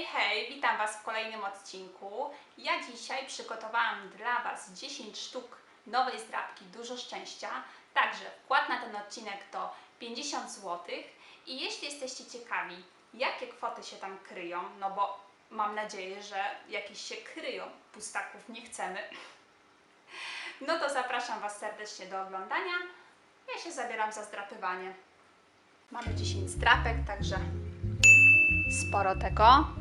Hej, hej, witam Was w kolejnym odcinku. Ja dzisiaj przygotowałam dla Was 10 sztuk nowej zdrabki Dużo Szczęścia. Także wkład na ten odcinek to 50 zł. I jeśli jesteście ciekawi, jakie kwoty się tam kryją, no bo mam nadzieję, że jakieś się kryją, pustaków nie chcemy, no to zapraszam Was serdecznie do oglądania. Ja się zabieram za zdrapywanie. Mamy 10 zdrapek, także sporo tego.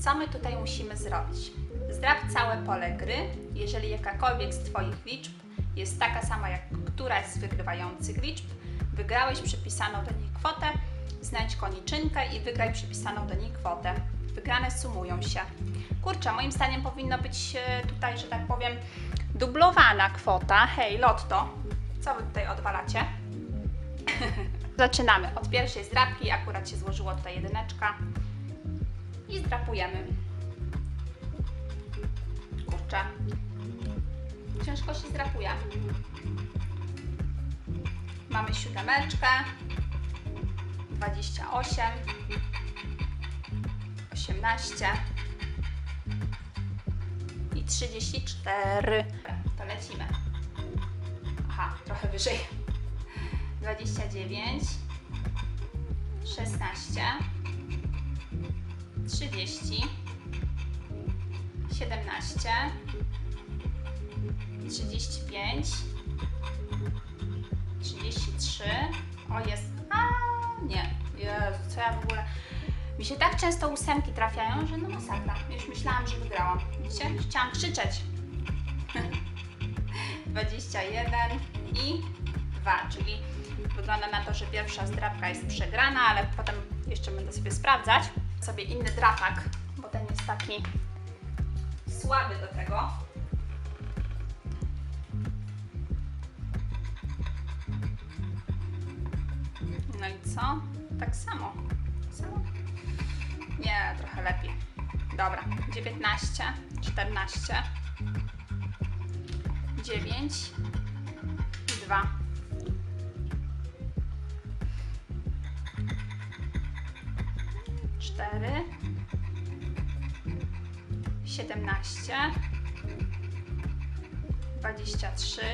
Co my tutaj musimy zrobić? Zdrap całe pole gry, jeżeli jakakolwiek z Twoich liczb jest taka sama jak któraś z wygrywających liczb. Wygrałeś przypisaną do niej kwotę, znajdź koniczynkę i wygraj przypisaną do niej kwotę. Wygrane sumują się. Kurczę, moim zdaniem powinno być e, tutaj, że tak powiem, dublowana kwota. Hej, lotto, co Wy tutaj odwalacie? Zaczynamy od pierwszej zdrapki, akurat się złożyło tutaj jedyneczka i zdrapujemy. Kurczę, ciężko się zdrapuje. Mamy siódemeczkę, 28, 18 i 34. To lecimy. Aha, trochę wyżej. 29, 16, 30, 17, 35, 33. O jest. A nie. Jezu, co ja w ogóle. Mi się tak często ósemki trafiają, że no masakra. Już myślałam, że wygrałam. Widzicie? Chciałam krzyczeć. 21 i 2, czyli wygląda na to, że pierwsza zdrapka jest przegrana, ale potem jeszcze będę sobie sprawdzać. Sobie inny drapak, bo ten jest taki słaby do tego. No i co? Tak samo. Samo? Nie, trochę lepiej. Dobra, 19, 14, 9 i 2. Cztery, siedemnaście, dwadzieścia trzy,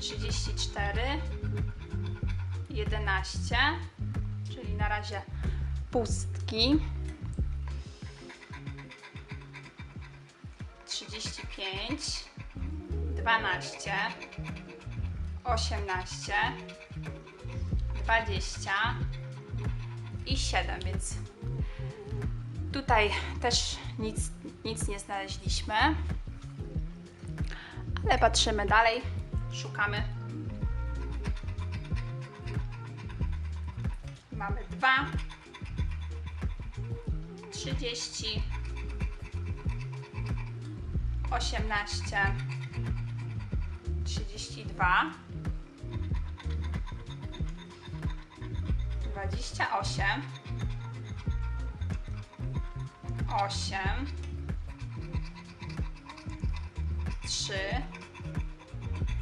trzydzieści cztery, jedenaście, czyli na razie pustki. Trzydzieści pięć, dwanaście, osiemnaście, dwadzieścia i 7, więc tutaj też nic, nic nie znaleźliśmy. Ale patrzymy dalej, szukamy. Mamy 2, 30, 18, 32. 28 8 3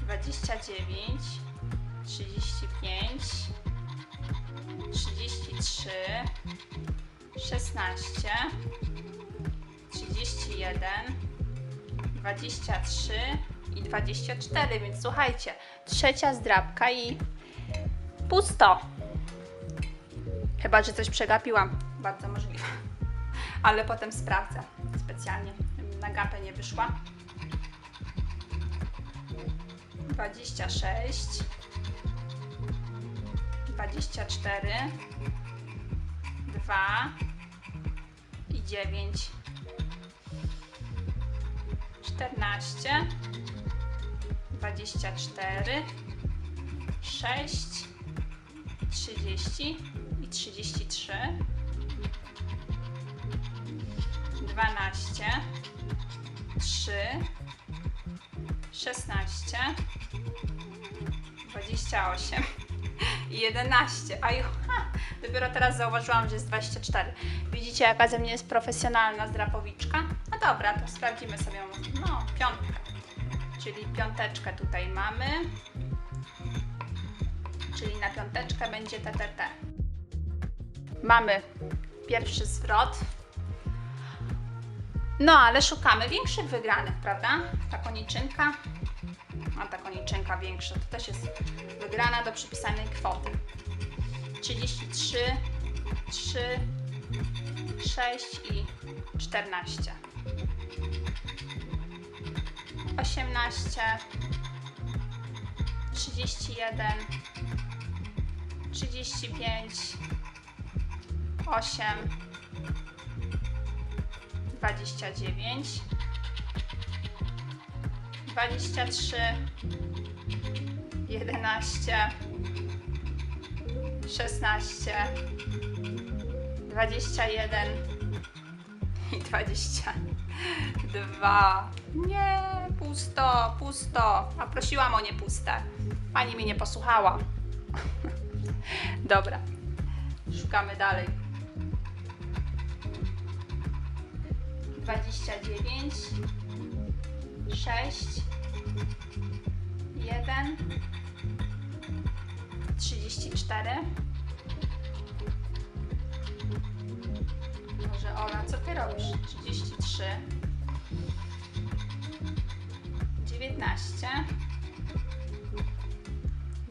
29 35 33 16 31 23 i 24, więc słuchajcie, trzecia zdrabka i pusto. Chyba, że coś przegapiłam. Bardzo możliwe. Ale potem sprawdzę specjalnie. Na gapę nie wyszła. 26 24 2 i 9 14 24 6 30 i 33 12 3 16 28 i 11. A dopiero teraz zauważyłam, że jest 24. Widzicie, jaka ze mnie jest profesjonalna zdrapowiczka? No dobra, to sprawdzimy sobie, no, piątkę. Czyli piąteczkę tutaj mamy. Czyli na piąteczkę będzie TTT. Mamy pierwszy zwrot. No, ale szukamy większych wygranych, prawda? Ta koniczynka, a ta koniczynka większa, to też jest wygrana do przypisanej kwoty. 33, 3, 6 i 14. 18, 31, 35, 8, 29, 23, 11, 16, 21 i 22. Nie, pusto, pusto. A prosiłam o nie puste. Pani mnie nie posłuchała. Dobra, szukamy dalej. 29, 6, 1, 34. Może Ola, co ty robisz? 33, 19,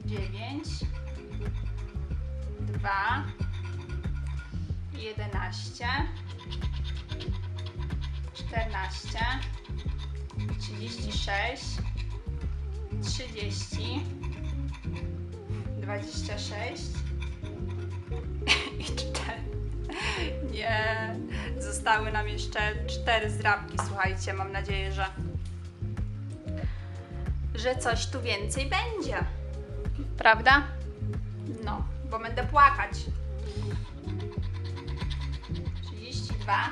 9, 2, 11, 14, 36, 30, 26 i 4. Nie, zostały nam jeszcze cztery zdrabki. Słuchajcie, mam nadzieję, że, że coś tu więcej będzie. Prawda? No, bo będę płakać. 32,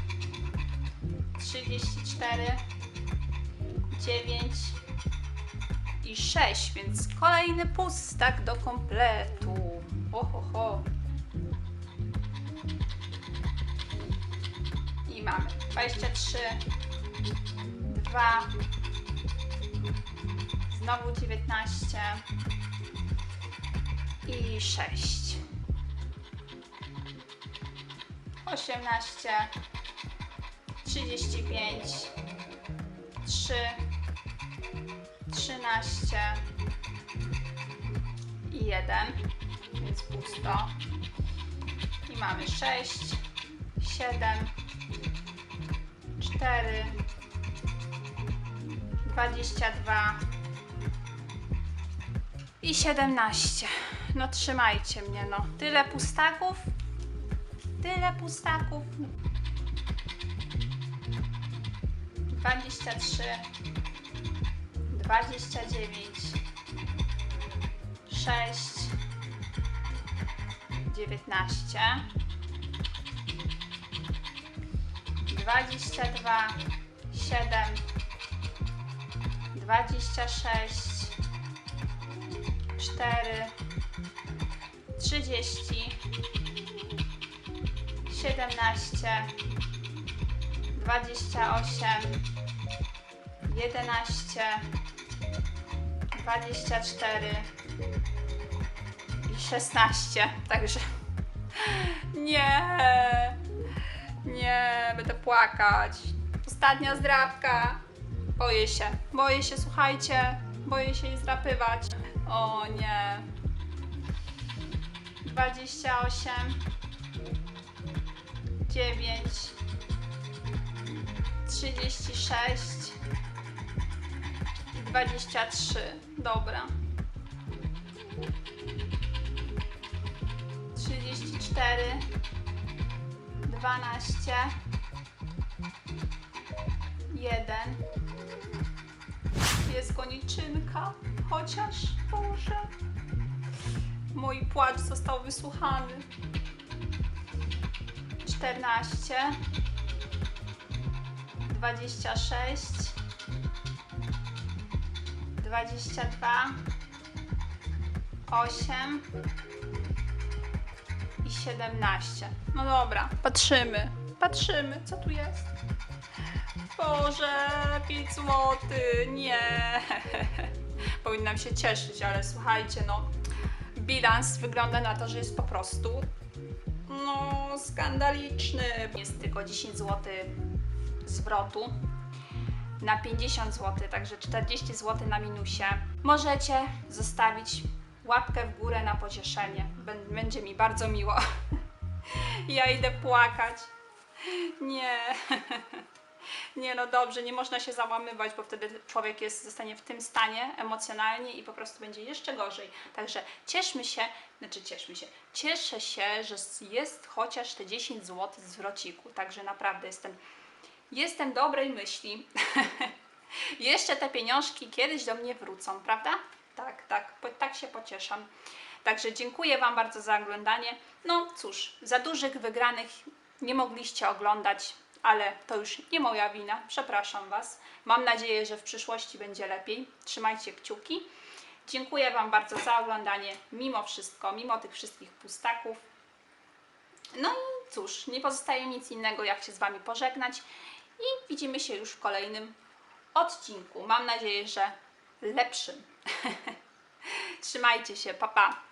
34, 9 i 6, więc kolejny pustak do kompletu. Oho, ho. I mamy 23, 2, znowu 19 i 6. 18, 35, 3, 13 i 1, więc pusto. I mamy 6, 7, 4, 22 i 17. No trzymajcie mnie, no. Tyle pustaków. Tyle pustaków. 23, 29, 6, 19, 22, 7, 26, 4, 30, 17, 28, 11, 24 i 16. Także nie, nie, będę płakać. Ostatnia zdrabka. Boję się, boję się, słuchajcie, boję się jej zdrapywać. O nie. 28, 9, 36 i 23. Dobra. 34 12 1 Jest koniczynka, chociaż Boże. Mój płacz został wysłuchany. 14 26, 22, 8 i 17. No dobra, patrzymy, patrzymy, co tu jest. Boże, 5 zł, nie. Powinnam się cieszyć, ale słuchajcie, no, bilans wygląda na to, że jest po prostu no, skandaliczny. Jest tylko 10 zł zwrotu na 50 zł, także 40 zł na minusie. Możecie zostawić łapkę w górę na pocieszenie. Bę- Będzie mi bardzo miło. Ja idę płakać. Nie. Nie no dobrze, nie można się załamywać, bo wtedy człowiek jest, zostanie w tym stanie emocjonalnie i po prostu będzie jeszcze gorzej. Także cieszmy się, znaczy cieszmy się, cieszę się, że jest chociaż te 10 zł zwrociku. Także naprawdę jestem, jestem dobrej myśli. jeszcze te pieniążki kiedyś do mnie wrócą, prawda? Tak, tak, tak się pocieszam. Także dziękuję Wam bardzo za oglądanie. No cóż, za dużych wygranych nie mogliście oglądać, ale to już nie moja wina. Przepraszam Was. Mam nadzieję, że w przyszłości będzie lepiej. Trzymajcie kciuki. Dziękuję Wam bardzo za oglądanie, mimo wszystko, mimo tych wszystkich pustaków. No i cóż, nie pozostaje nic innego, jak się z Wami pożegnać i widzimy się już w kolejnym odcinku. Mam nadzieję, że lepszym. Trzymajcie się, pa pa!